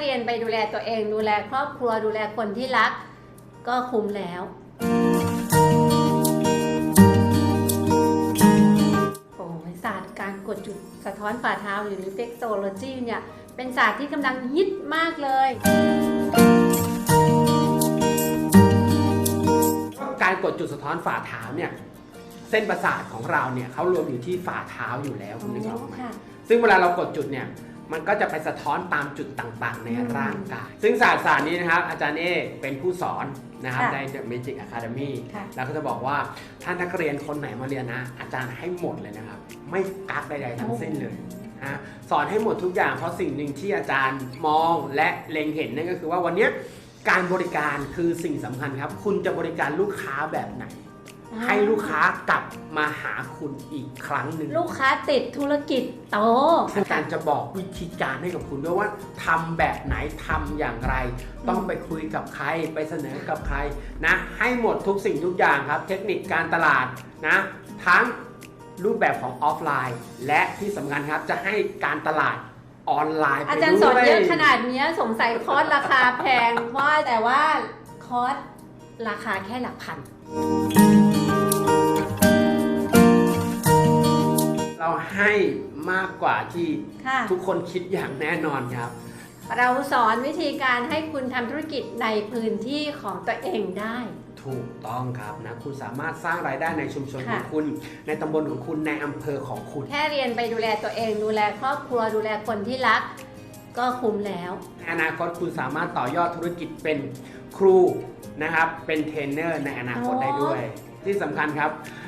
เรียนไปดูแลตัวเอง ดูแลครอบครัวดูแลคนที่รัก ก็คุ้มแล้ว โอ้ยศาสตร์การกดจุดสะท้อนฝ่าเท้าหรือ reflexology เนี่ย เป็นศาสตร์ที่กำลังฮิตมากเลยการกดจุดสะท้อนฝ่าเท้าเนี่ยเส้นประสาทของเราเนี่ยเขารวมอยู่ที่ฝ่าเท้าอยู่แล้วคุณนึกออกไหมค่ะซึ่งเวลาเรากดจุดเนี่ย มันก็จะไปสะท้อนตามจุดต่างๆ ในอืมร่างกาย ซึ่งศาสตร์ศาสตร์นี้นะครับ อาจารย์เอเป็นผู้สอนนะครับค่ะใน The Magic Academy ค่ะ แล้วก็จะบอกว่าถ้านักเรียนคนไหนมาเรียนนะ อาจารย์ให้หมดเลยนะครับ ไม่กักใดๆทั้งสิ้นเลยนะสอนให้หมดทุกอย่างเพราะสิ่งหนึ่งที่อาจารย์มองและเล็งเห็นนั่นก็คือว่าวันเนี้ยการบริการคือสิ่งสำคัญครับ คุณจะบริการลูกค้าแบบไหน ให้ลูกค้ากลับมาหาคุณอีกครั้งหนึ่งลูกค้าติดธุรกิจโตอาจารย์จะบอกวิธีการให้กับคุณด้วยว่าทำแบบไหนทำอย่างไร ต้องไปคุยกับใครไปเสนอกับใครนะ ให้หมดทุกสิ่งทุกอย่างครับ เทคนิคการตลาดนะ ทั้งรูปแบบของออฟไลน์ และที่สำคัญครับจะให้การตลาดออนไลน์ไปอาด้วยจารย์สอนเยอะขนาดเนี้ยสงสัยคอร์สราคาแพงว่าแต่ว่าคอร์สราคาแค่หลักพัน มากกว่าที่ค่ะ ทุกคนคิดอย่างแน่นอนครับ เราสอนวิธีการให้คุณทำธุรกิจในพื้นที่ของตัวเองได้ ถูกต้องครับนะ คุณสามารถสร้างรายได้ในชุมชนของค่ะ คุณ ในตำบลของคุณในอำเภอของคุณแค่เรียนไปดูแลตัวเอง ดูแลครอบครัวดูแลคนที่รัก ก็คุ้มแล้ว ในอนาคตคุณสามารถต่อยอดธุรกิจเป็นครูนะครับ เป็นเทรนเนอร์ในอนาคตอ๋อได้ด้วย ที่สำคัญครับเอ่อ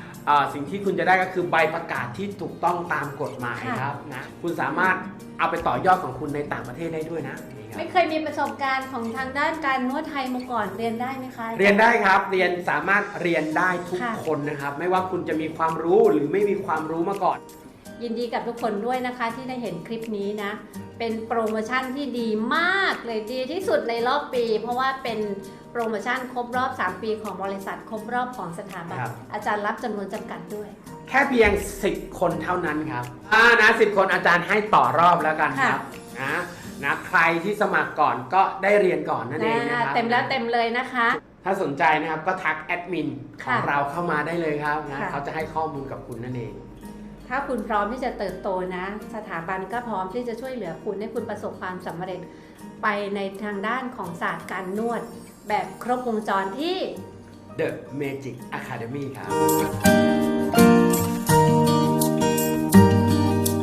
สิ่งที่คุณจะได้ก็คือใบประกาศที่ถูกต้องตามกฎหมายครับนะคุณสามารถเอาไปต่อยอดของคุณในต่างประเทศได้ด้วยนะนี่ครับไม่เคยมีประสบการณ์ของทางด้านการนวดไทยมาก่อนเรียนได้ไหมคะ เรียนได้ครับเรียนสามารถเรียนได้ทุกค่ะคนนะครับ ไม่ว่าคุณจะมีความรู้หรือไม่มีความรู้มาก่อน ยินดีกับทุกคนด้วยนะคะที่ได้เห็นคลิปนี้นะ เป็นโปรโมชั่นที่ดีมากเลยดีที่สุดในรอบปี เพราะว่าเป็นโปรโมชั่นครบรอบ 3 ปีของบริษัทครบรอบของสถาบันครับ อาจารย์รับจำนวนจำกัดด้วย แค่เพียง 10 คนเท่านั้นครับอ่านะ10 คนอาจารย์ให้ต่อรอบแล้วกันครับนะนะใครที่สมัครก่อนก็ได้เรียนก่อนนั่นเองนะครับเต็มแล้วเต็มเลยนะคะ ถ้าสนใจนะครับก็ทักแอดมินของค่ะเราเข้ามาได้เลยครับนะค่ะ เขาจะให้ข้อมูลกับคุณนั่นเอง ถ้าคุณพร้อมที่จะเติบโตนะ สถาบันก็พร้อมที่จะช่วยเหลือคุณให้คุณประสบความสำเร็จไปในทางด้านของศาสตร์การนวด แบบครบวงจรที่ The Magic Academy ครับ